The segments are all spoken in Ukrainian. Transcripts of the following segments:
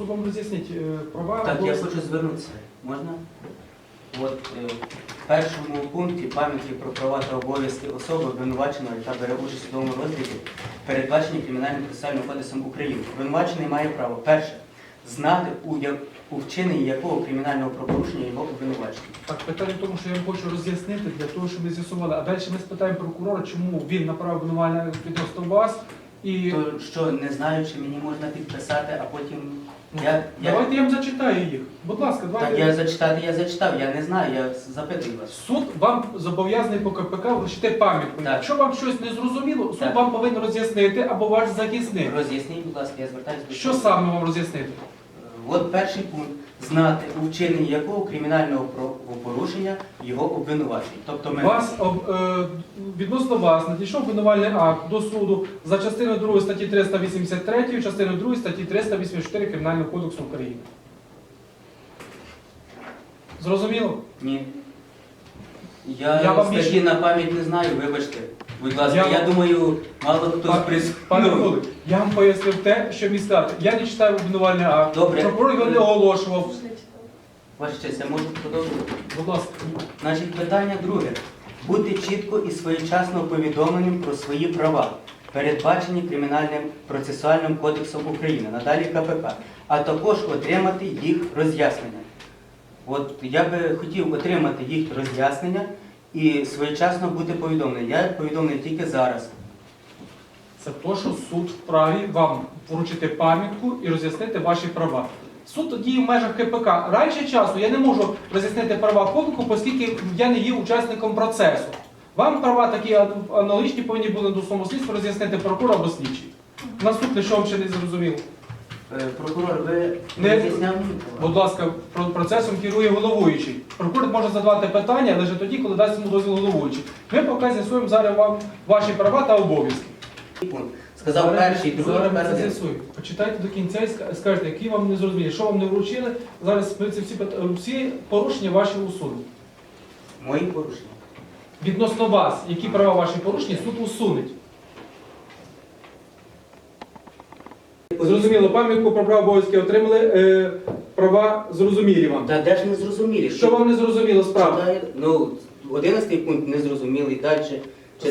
суд вам роз'яснить е, права. Так, я обов'язки. хочу звернутися. Можна? От е, в першому пункті пам'ятки про права та обов'язки особи обвинуваченої, яка бере участь у судовому розгляді, передбачені Кримінальним процесуальним кодексом України. Обвинувачений має право перше знати, у, як, у вчиненні якого кримінального правопорушення його обвинувачений. Так, питання в тому, що я вам хочу роз'яснити для того, щоб ми з'ясували. А далі ми спитаємо прокурора, чому він направив обвинувальне відносно вас. І То що не знаю, чи мені можна підписати, а потім я, я, давайте я вам зачитаю їх. Будь ласка, так давайте. я зачитати, я зачитав, я не знаю, я запитую вас. Суд вам зобов'язаний по КПК вручити пам'ятку. Так. Якщо вам щось не зрозуміло, суд Так. вам повинен роз'яснити або ваш захисник. Роз'ясніть, будь ласка, я звертаюся до Що суду. саме вам роз'яснити? От перший пункт знати у вчиненні якого кримінального правопорушення його обвинувачень. Тобто ми Вас об- е, відносно вас надійшов обвинувальний акт до суду за частиною 2 статті 383, частиною 2 статті 384 Кримінального кодексу України. Зрозуміло? ні. Я, Я вам статті більше- на пам'ять не знаю, вибачте. Будь ласка, Я я, думаю, мало хто Пан- з прис... Пане Миколик, я вам пояснив те, що мені сказати. Я не читаю обвинувальний акт. Добре. Прокурор його не оголошував. Ваша честь, я можу продовжувати? Будь ласка. Значить, питання друге. Бути чітко і своєчасно повідомленим про свої права, передбачені Кримінальним процесуальним кодексом України, надалі КПК, а також отримати їх роз'яснення. От я би хотів отримати їх роз'яснення і своєчасно бути повідомлений. Я повідомлений тільки зараз. Це то, що суд вправі вам вручити пам'ятку і роз'яснити ваші права. Суд діє в межах КПК. Раніше часу я не можу роз'яснити права подруку, оскільки я не є учасником процесу. Вам права такі аналогічні повинні були до слідства роз'яснити прокурор або слідчий. Наступне, що вам ще не зрозуміло. Е, Прокурор, ви Не- мені? Будь ласка, про- процесом керує головуючий. Прокурор може задавати питання лише тоді, коли дасть йому дозвіл головуючий. Ми поки з'ясуємо зараз вам ваші права та обов'язки. Сказав Зараз- перший, другий, Зараз ми це з'ясуємо. Почитайте до кінця і ска- скажете, які вам не зрозуміли, що вам не вручили. Зараз ми ці всі, пит- всі порушення ваші усунуть. Мої порушення. Відносно вас, які права ваші порушені, суд усунеть. Зрозуміло, пам'ятку про права обов'язки отримали, е, права зрозумілі вам. Та де ж не зрозумілі? Що вам не зрозуміло справа? Читаю, ну, 11 пункт незрозумілий, далі.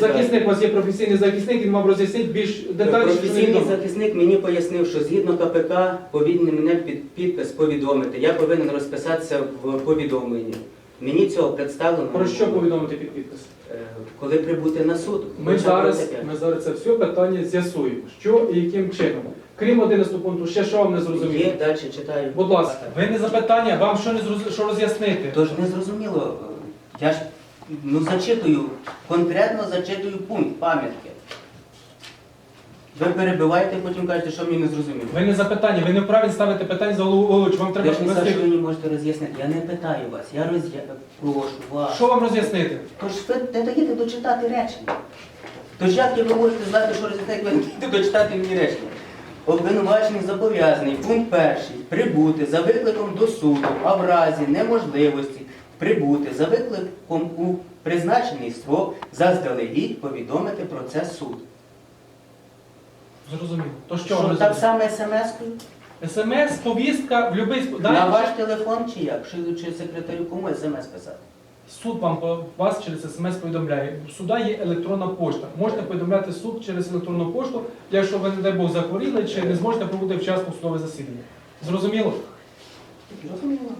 Захисник, у вас є професійний захисник, він вам роз'яснить більш детальніше. що Професійний невідомо. захисник мені пояснив, що згідно КПК повинен мене під підпис повідомити. Я повинен розписатися в повідомленні. Мені цього представлено. Про що повідомити під підпис? Е, Коли прибути на суд. Ми Хоча б зараз, ми зараз це все питання з'ясуємо. Що і яким чином. Крім 11 пункту, ще що вам не зрозуміло? Є, далі читаю. Будь ласка, ви не запитання, вам що не зроз- що роз'яснити? Тож не зрозуміло. е, Я ж ну, зачитую, конкретно зачитую пункт пам'ятки. Ви перебиваєте, потім кажете, що мені не зрозуміло. Ви не запитання, ви не вправі ставити питання за голову головуючу. Вам Ви треба ж не за що ви мені можете роз'яснити. Я не питаю вас, я роз'я... прошу вас. Що вам роз'яснити? Тож ви не даєте дочитати речення. Тож як ви можете знати, що роз'яснити, як ви не даєте дочитати мені речення? Обвинувачений зобов'язаний, пункт перший, прибути за викликом до суду, а в разі неможливості прибути за викликом у призначений строк, заздалегідь повідомити про це суд. Зрозуміло. То що, Що, так само смс-кою? СМС, повістка, в будь-який На ваш телефон чи як? Чи, чи секретарю кому смс писати? Суд вам вас через смс повідомляє. У суда є електронна пошта. Можете повідомляти суд через електронну пошту, якщо ви, не дай Бог, захворіли чи не зможете пробути вчасно судове засідання. Зрозуміло? Зрозуміло.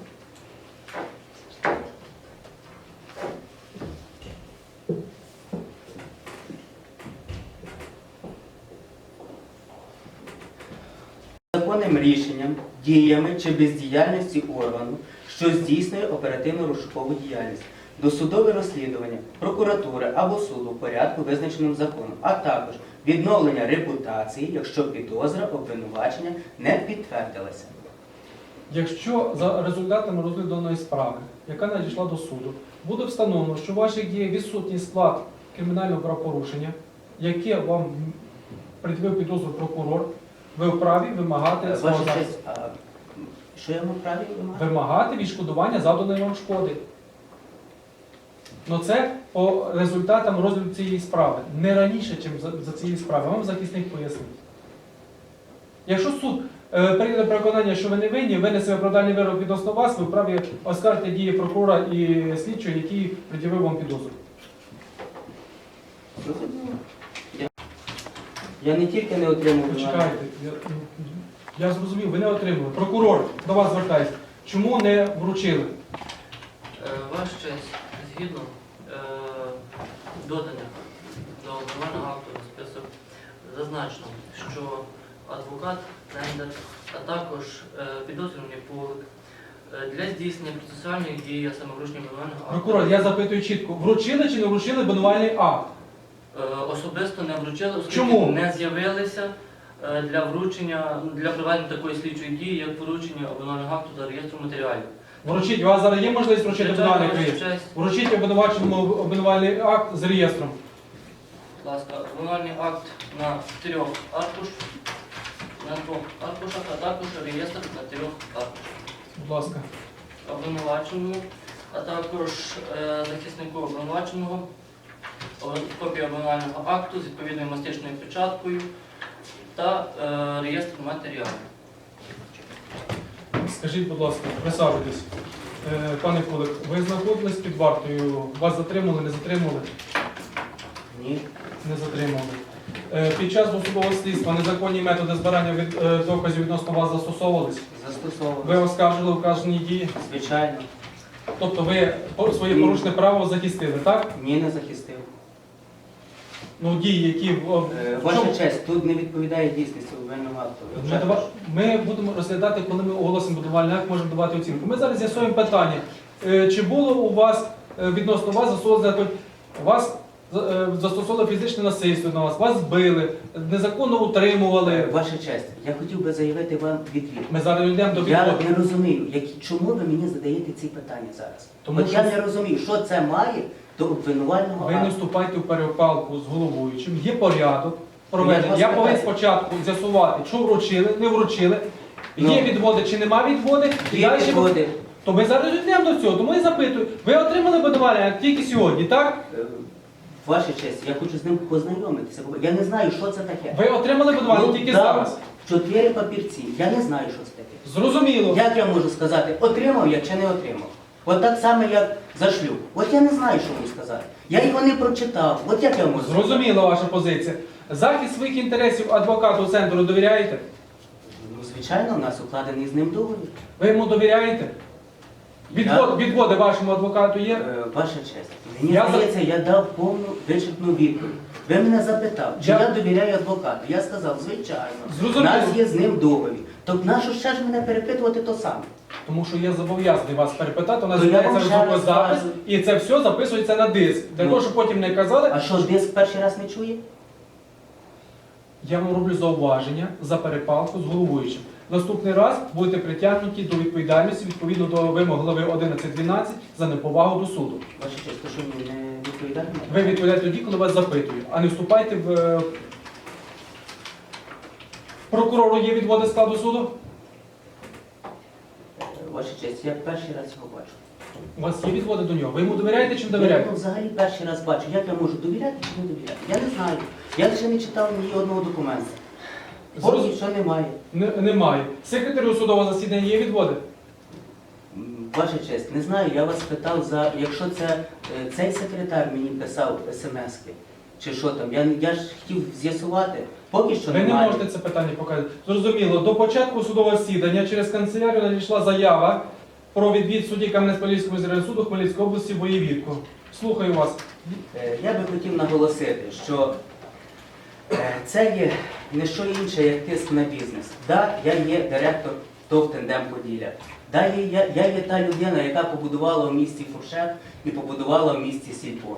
Законним рішенням, діями чи бездіяльності органу, що здійснює оперативно розшукову діяльність, досудове розслідування прокуратури або суду в порядку, визначеному законом, а також відновлення репутації, якщо підозра обвинувачення не підтвердилася. Якщо за результатами розгляду даної справи, яка надійшла до суду, буде встановлено, що у ваших є відсутній склад кримінального правопорушення, яке вам пред'явив підозру прокурор, ви вправі вимагати Ваша честь, а що я праві вимагати? вимагати відшкодування завданої вам шкоди. Ну це по результатам розгляду цієї справи. Не раніше, ніж за, за цією справою. Вам захисник пояснить. Якщо суд е, прийде переконання, що ви не винні, винесе оправдальний вирок відносно вас, ви вправі оскаржити дії прокурора і слідчого, який пред'явив вам підозру. Я, не тільки не отримав Почекайте, я, я зрозумів, ви не отримали. Прокурор, до вас звертаюся. Чому не вручили? Е, Ваш честь, згідно е, додання до обвинувального акту список зазначено, що адвокат Тендер, а також е, підозрюваний Полик е, для здійснення процесуальних дій, а саме вручення обвинувального акту, Прокурор, я запитую чітко, вручили чи не вручили обвинувальний акт? е, особисто не вручили, оскільки Чому? не з'явилися е, для вручення, для проведення такої слідчої дії, як вручення обвинувального акту за реєстру матеріалів. Вручіть, у вас зараз є можливість вручити Звичайно, обвинувальний Ваша акт? Вручіть обвинуваченому обвинувальний акт з реєстром. Будь ласка, обвинувальний акт на трьох аркуш, на двох аркушах, а також реєстр на трьох аркушах. Будь ласка. Обвинуваченому, а також е, захиснику обвинуваченого, о- копія обвинувального акту з відповідною мастичною печаткою та е, реєстр матеріалів. Скажіть, будь ласка, присаджуйтесь. Е, Пане Кулик, ви знаходились під вартою? Вас затримали, не затримали? Ні. Не затримали. Е, Під час досудового слідства незаконні методи збирання від, е, доказів відносно вас застосовувались? Ви оскаржили вказані дії? Звичайно. Тобто ви своє Ні. порушне право захистили, так? Ні, не захистив. Ну, дії, які Ваша чому- честь, тут не відповідає дійсності Ми, дава- ми будемо розглядати, коли ми оголосимо будувальний акт, можемо давати оцінку. Ми зараз з'ясуємо питання. Е, Чи було у вас е, відносно вас застосовано вас е, застосовували фізичне насильство на вас, вас збили, незаконно утримували. Ваша честь, я хотів би заявити вам відвід. Ми зараз йдемо до Я не розумію, які, чому ви мені задаєте ці питання зараз. Тому От що- я не розумію, що це має до обвинувального Ви не акту. вступайте в перепалку з головуючим. Є порядок проведення. Я повинен спочатку з'ясувати, що вручили, не вручили. Ну. Є відводи чи нема відводи. І Є далі підходи. То ми зараз йдемо до цього, тому я запитую. Ви отримали будувальний акт тільки сьогодні, так? Е, Ваша честь, я хочу з ним познайомитися. бо Я не знаю, що це таке. Ви отримали будувальний Ну, тільки дам зараз. Чотири папірці. Я не знаю, що це таке. Зрозуміло. Як я можу сказати, отримав я чи не отримав? От так само, як за шлюб. От я не знаю, що можу сказати. Я його не прочитав. От як я можу? Зрозуміла ваша позиція. Захист своїх інтересів адвокату центру довіряєте? Ну, звичайно, у нас укладений з ним договір. Ви йому довіряєте? Відвод, відводи вашому адвокату є? Е, Ваша честь, мені Я за- здається, я дав повну вичерпну відповідь. Ви мене запитав, чи Я- я, довіряю адвокату. Я сказав, звичайно. Зрозуміло. У нас є з ним договір. Тобто нащо ще ж мене перепитувати то саме? Тому що я зобов'язаний вас перепитати, у нас То я вам ще раз звукозапис, кажу. і це все записується на диск. Для Ну. того, щоб потім не казали, А що, ж диск перший раз не чує? я вам роблю зауваження за перепалку з головуючим. Наступний раз будете притягнуті до відповідальності відповідно до вимог глави 11.12 за неповагу до суду. Ваша честь, то що мені не відповідає? Ви відповідаєте тоді, коли вас запитують, а не вступайте в. е, Прокурору є відводи складу суду? Ваша честь, я перший раз його бачу. У вас є відводи до нього. Ви йому довіряєте чи не Я довіряєте? його взагалі перший раз бачу. Як я можу довіряти чи не довіряти? Я не знаю. Я ще не читав ні одного документа. Зроз- що немає. Не- Немає. Секретарю судового засідання є відводи? М, Ваша честь, не знаю, я вас питав за, якщо це е, цей секретар мені писав смски, чи що там, я, я ж хотів з'ясувати, поки що Ви не немає. можете це питання показати. Зрозуміло, до початку судового засідання через канцелярію надійшла заява про відвід судді Кам'янець-Подільського міськрайонного суду Хмельницької області Боєвідку. Слухаю вас. Е, Я би хотів наголосити, що це є не що інше, як тиск на бізнес. Да, я є директор ТОВ «Тендем Поділля. Да, я, я, є та людина, яка побудувала в місті Фуршет і побудувала в місті Сільпо.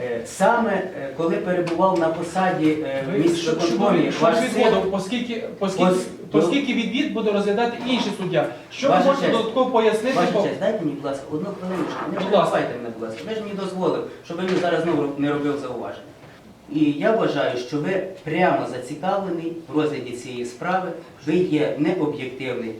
Е, Саме е, коли перебував на посаді е, відводу, оскільки, оскільки, Ось, оскільки відвід буде розглядати інший суддя. Що ви можете додатково пояснити? Ваша по- честь, дайте мені, будь ласка, одну хвилиночку. Не Будь мене, будь ласка. Ви ж мені дозволив, щоб ви мені зараз знову не робив зауваження. І я вважаю, що ви прямо зацікавлений в розгляді цієї справи, ви є необ'єктивний.